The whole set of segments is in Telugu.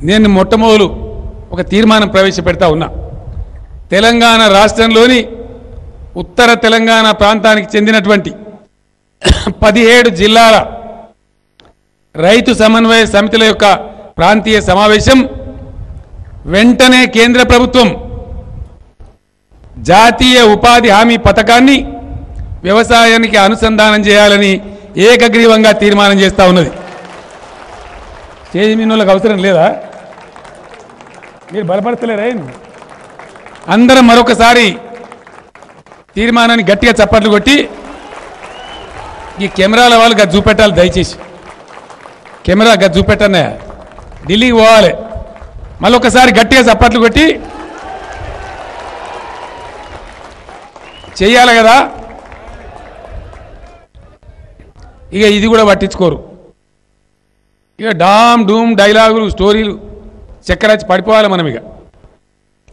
నేను మొట్టమొదలు ఒక తీర్మానం ప్రవేశపెడతా ఉన్నా. తెలంగాణ రాష్ట్రంలోని ఉత్తర తెలంగాణ ప్రాంతానికి చెందినటువంటి పదిహేడు జిల్లాల రైతు సమన్వయ సమితుల యొక్క ప్రాంతీయ సమావేశం వెంటనే కేంద్ర ప్రభుత్వం జాతీయ ఉపాధి హామీ పథకాన్ని వ్యవసాయానికి అనుసంధానం చేయాలని ఏకగ్రీవంగా తీర్మానం చేస్తా ఉన్నది. చేజమీనులకు అవసరం లేదా? మీరు బలపడతలేరా అందరం మరొకసారి తీర్మానాన్ని గట్టిగా చప్పట్లు కొట్టి ఈ కెమెరాల వాళ్ళు గది చూపెట్టాలి దయచేసి. కెమెరా గది చూపెట్టనే ఢిల్లీకి పోవాలి. మళ్ళీ ఒకసారి గట్టిగా చప్పట్లు కొట్టి చేయాలి కదా? ఇక ఇది కూడా పట్టించుకోరు. ఇక డామ్ డూమ్ డైలాగులు స్టోరీలు చక్కరచ్చి పడిపోవాలి మనం ఇక.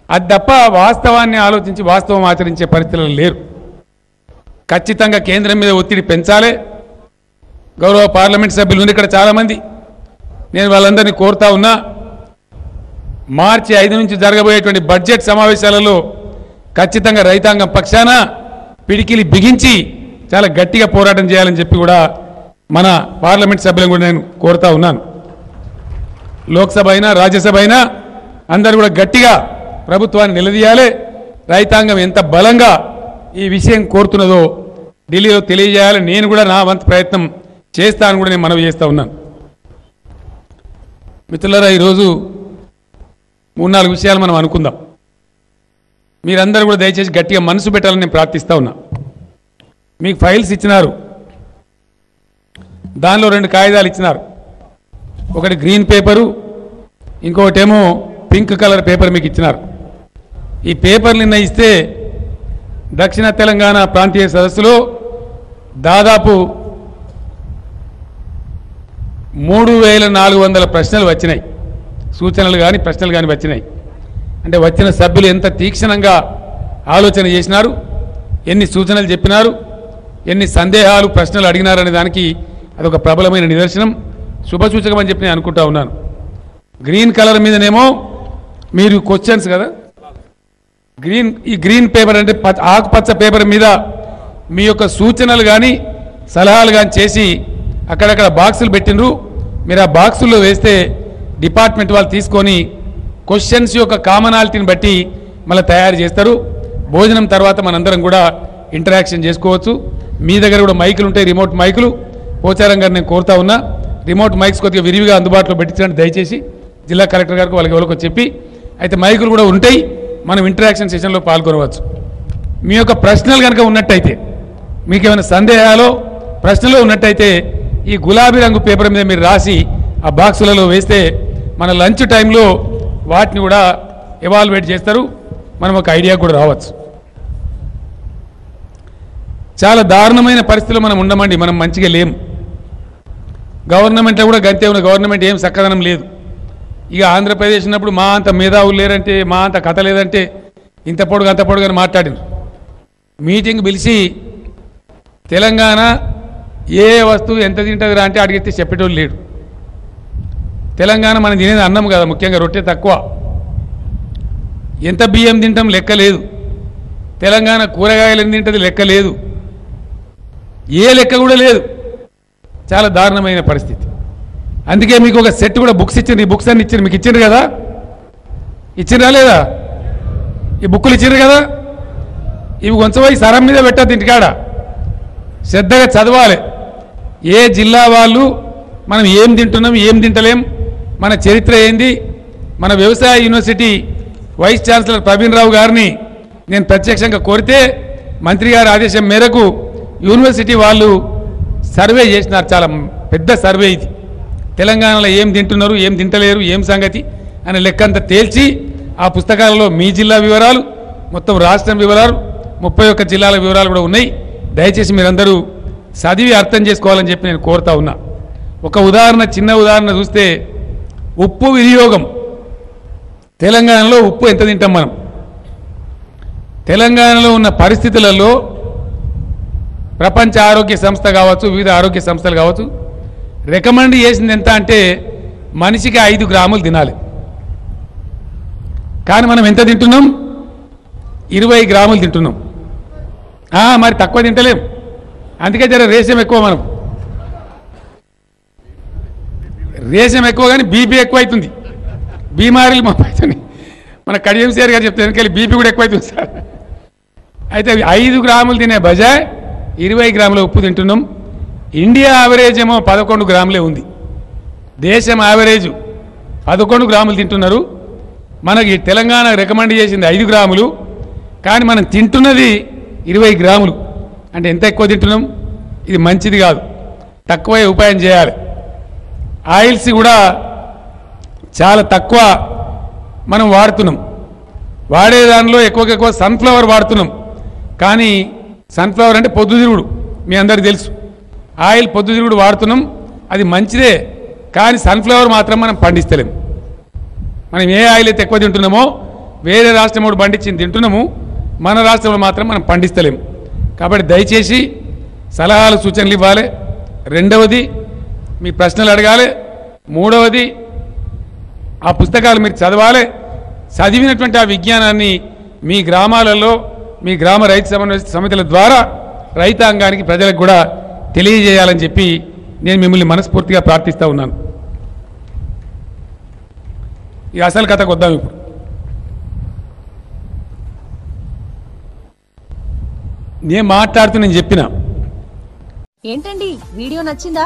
అది తప్ప వాస్తవాన్ని ఆలోచించి వాస్తవం ఆచరించే పరిస్థితులు లేరు. ఖచ్చితంగా కేంద్రం మీద ఒత్తిడి పెంచాలి. గౌరవ పార్లమెంట్ సభ్యులు ఉంది ఇక్కడ చాలామంది. నేను వాళ్ళందరినీ కోరుతా ఉన్నా మార్చి ఐదు నుంచి జరగబోయేటువంటి బడ్జెట్ సమావేశాలలో ఖచ్చితంగా రైతాంగం పక్షాన పిడికిలి బిగించి చాలా గట్టిగా పోరాటం చేయాలని చెప్పి కూడా మన పార్లమెంట్ సభ్యులను కూడా నేను కోరుతా ఉన్నాను. లోక్సభ అయినా రాజ్యసభ అయినా అందరూ కూడా గట్టిగా ప్రభుత్వాన్ని నిలదీయాలి. రైతాంగం ఎంత బలంగా ఈ విషయం కోరుతున్నదో ఢిల్లీలో తెలియజేయాలి. నేను కూడా నా వంతు ప్రయత్నం చేస్తాను కూడా నేను మనవి చేస్తూ ఉన్నాను. మిత్రులరా ఈరోజు మూడు నాలుగు విషయాలు మనం అనుకుందాం. మీరందరూ కూడా దయచేసి గట్టిగా మనసు పెట్టాలని నేను ప్రార్థిస్తా ఉన్నా. మీకు ఫైల్స్ ఇచ్చినారు. దానిలో రెండు కాగితాలు ఇచ్చినారు. ఒకటి గ్రీన్ పేపరు ఇంకొకటేమో పింక్ కలర్ పేపర్ మీకు ఇచ్చినారు. ఈ పేపర్ నిన్న ఇస్తే దక్షిణ తెలంగాణ ప్రాంతీయ సదస్సులో దాదాపు మూడు వేల నాలుగు వందల ప్రశ్నలు వచ్చినాయి. సూచనలు కానీ ప్రశ్నలు కానీ వచ్చినాయి. అంటే వచ్చిన సభ్యులు ఎంత తీక్షణంగా ఆలోచన చేసినారు ఎన్ని సూచనలు చెప్పినారు ఎన్ని సందేహాలు ప్రశ్నలు అడిగినారనే దానికి అదొక ప్రబలమైన నిదర్శనం. శుభసూచకం అని చెప్పి నేను అనుకుంటా ఉన్నాను. గ్రీన్ కలర్ మీదనేమో మీరు క్వశ్చన్స్ కదా? గ్రీన్ ఈ గ్రీన్ పేపర్ అంటే ఆకుపచ్చ పేపర్ మీద మీ యొక్క సూచనలు కానీ సలహాలు కానీ చేసి అక్కడక్కడ బాక్సులు పెట్టినరు మీరు ఆ బాక్సుల్లో వేస్తే డిపార్ట్మెంట్ వాళ్ళు తీసుకొని క్వశ్చన్స్ యొక్క కామనాలిటీని బట్టి మళ్ళీ తయారు చేస్తారు. భోజనం తర్వాత మనందరం కూడా ఇంటరాక్షన్ చేసుకోవచ్చు. మీ దగ్గర కూడా మైకులు ఉంటాయి రిమోట్ మైకులు పోచారం గారు నేను కోరుతా ఉన్నా. రిమోట్ మైక్స్ కొద్దిగా విరివిగా అందుబాటులో పెట్టించండి దయచేసి. జిల్లా కలెక్టర్ గారికి వాళ్ళకి ఎవరికో చెప్పి. అయితే మైకులు కూడా ఉంటాయి. మనం ఇంటరాక్షన్ సెషన్లో పాల్గొనవచ్చు. మీ యొక్క ప్రశ్నలు కనుక ఉన్నట్టయితే మీకు ఏమైనా సందేహాలు ప్రశ్నలు ఉన్నట్టయితే ఈ గులాబీ రంగు పేపర్ మీద మీరు రాసి ఆ బాక్సులలో వేస్తే మన లంచ్ టైంలో వాటిని కూడా ఎవాల్యుయేట్ చేస్తారు. మనం ఒక ఐడియా కూడా రావచ్చు. చాలా దారుణమైన పరిస్థితులు మనం ఉండమండి. మనం మంచిగా లేం. గవర్నమెంట్లో కూడా గంతే ఉన్న గవర్నమెంట్ ఏం చక్కదనం లేదు. ఇక ఆంధ్రప్రదేశ్ ఉన్నప్పుడు మా అంత మేధావులు లేరంటే మా అంత కథ లేదంటే ఇంత పొడుగు అంత పొడుగు అని మాట్లాడింది మీటింగ్ పిలిచి తెలంగాణ ఏ వస్తువు ఎంత తింటుందిరా అంటే అడిగితే చెప్పేటోళ్ళు లేడు తెలంగాణ మనం తినేది అన్నం కదా ముఖ్యంగా రొట్టె తక్కువ. ఎంత బియ్యం తింటాం లెక్క లేదు. తెలంగాణ కూరగాయలు ఎన్ని తింటుంది లెక్క లేదు. ఏ లెక్క కూడా లేదు. చాలా దారుణమైన పరిస్థితి. అందుకే మీకు ఒక సెట్ కూడా బుక్స్ ఇచ్చింది ఈ బుక్స్ అన్ని ఇచ్చింది మీకు ఇచ్చిండ్రు కదా? ఇచ్చిండ్రా లేదా? ఈ బుక్కులు ఇచ్చిండ్రు కదా? ఇవి కొంచెంపోయి సరం మీద పెట్టద్దు ఇంటికాడ. శ్రద్ధగా చదవాలి. ఏ జిల్లా వాళ్ళు మనం ఏం తింటున్నాం ఏం తింటలేం మన చరిత్ర ఏంది? మన వ్యవసాయ university vice chancellor Praveen Rao గారిని నేను ప్రత్యక్షంగా కోరితే మంత్రి గారి ఆదేశం మేరకు యూనివర్సిటీ వాళ్ళు సర్వే చేసినారు. చాలా పెద్ద సర్వే ఇది. తెలంగాణలో ఏం తింటున్నారు ఏం తింటలేరు ఏం సంగతి అనే లెక్కంతా తేల్చి ఆ పుస్తకాలలో మీ జిల్లా వివరాలు మొత్తం రాష్ట్రం వివరాలు ముప్పై ఒక్క జిల్లాల వివరాలు కూడా ఉన్నాయి. దయచేసి మీరందరూ చదివి అర్థం చేసుకోవాలని చెప్పి నేను కోరుతా ఉన్నా. ఒక ఉదాహరణ చిన్న ఉదాహరణ చూస్తే ఉప్పు వినియోగం. తెలంగాణలో ఉప్పు ఎంత తింటాం మనం? తెలంగాణలో ఉన్న పరిస్థితులలో ప్రపంచ ఆరోగ్య సంస్థ కావచ్చు వివిధ ఆరోగ్య సంస్థలు కావచ్చు రికమెండ్ చేసింది ఎంత అంటే మనిషికి ఐదు గ్రాములు తినాలి. కానీ మనం ఎంత తింటున్నాం? ఇరవై గ్రాములు తింటున్నాం. మరి తక్కువ తింటలేం. అందుకే జర రేషం ఎక్కువ మనం. రేషం ఎక్కువ కానీ బీపీ ఎక్కువ అవుతుంది బీమారీలు మా అవుతుంది మన కడియం సార్ గారు చెప్తే వెనకాల బీపీ కూడా ఎక్కువ అవుతుంది సార్. అయితే ఐదు గ్రాములు తినే బజాయ్ ఇరవై గ్రాముల ఉప్పు తింటున్నాం. ఇండియా యావరేజ్ ఏమో పదకొండు గ్రాములే ఉంది. దేశం యావరేజ్ పదకొండు గ్రాములు తింటున్నారు. మనకి తెలంగాణ రికమెండ్ చేసింది ఐదు గ్రాములు. కానీ మనం తింటున్నది ఇరవై గ్రాములు. అంటే ఎంత ఎక్కువ తింటున్నాం? ఇది మంచిది కాదు. తక్కువే ఉపాయం చేయాలి. ఆయిల్స్ కూడా చాలా తక్కువ మనం వాడుతున్నాం. వాడే దానిలో ఎక్కువగా ఎక్కువ సన్ఫ్లవర్ వాడుతున్నాం. కానీ సన్ఫ్లవర్ అంటే పొద్దుతిరుగుడు మీ అందరికి తెలుసు. ఆయిల్ పొద్దుతిరుగుడు వాడుతున్నాం అది మంచిదే కానీ సన్ఫ్లవర్ మాత్రం మనం పండిస్తలేం. మనం ఏ ఆయిల్ అయితే ఎక్కువ తింటున్నామో వేరే రాష్ట్రం వాడు పండించింది తింటున్నాము మన రాష్ట్రంలో మాత్రం మనం పండిస్తలేం. కాబట్టి దయచేసి సలహాలు సూచనలు ఇవ్వాలి. రెండవది మీ ప్రశ్నలు అడగాలి. మూడవది ఆ పుస్తకాలు మీరు చదవాలి. చదివినటువంటి ఆ విజ్ఞానాన్ని మీ గ్రామాలలో మీ గ్రామ రైతు సమన్వయ సమితుల ద్వారా రైతాంగానికి ప్రజలకు కూడా తెలియజేయాలని చెప్పి నేను మిమ్మల్ని మనస్ఫూర్తిగా ప్రార్థిస్తూ ఉన్నాను. ఈ అసలు కథకు వద్దాం ఇప్పుడు. నేను మాట్లాడుతూ నేను చెప్పిన. ఏంటండి? వీడియో నచ్చిందా?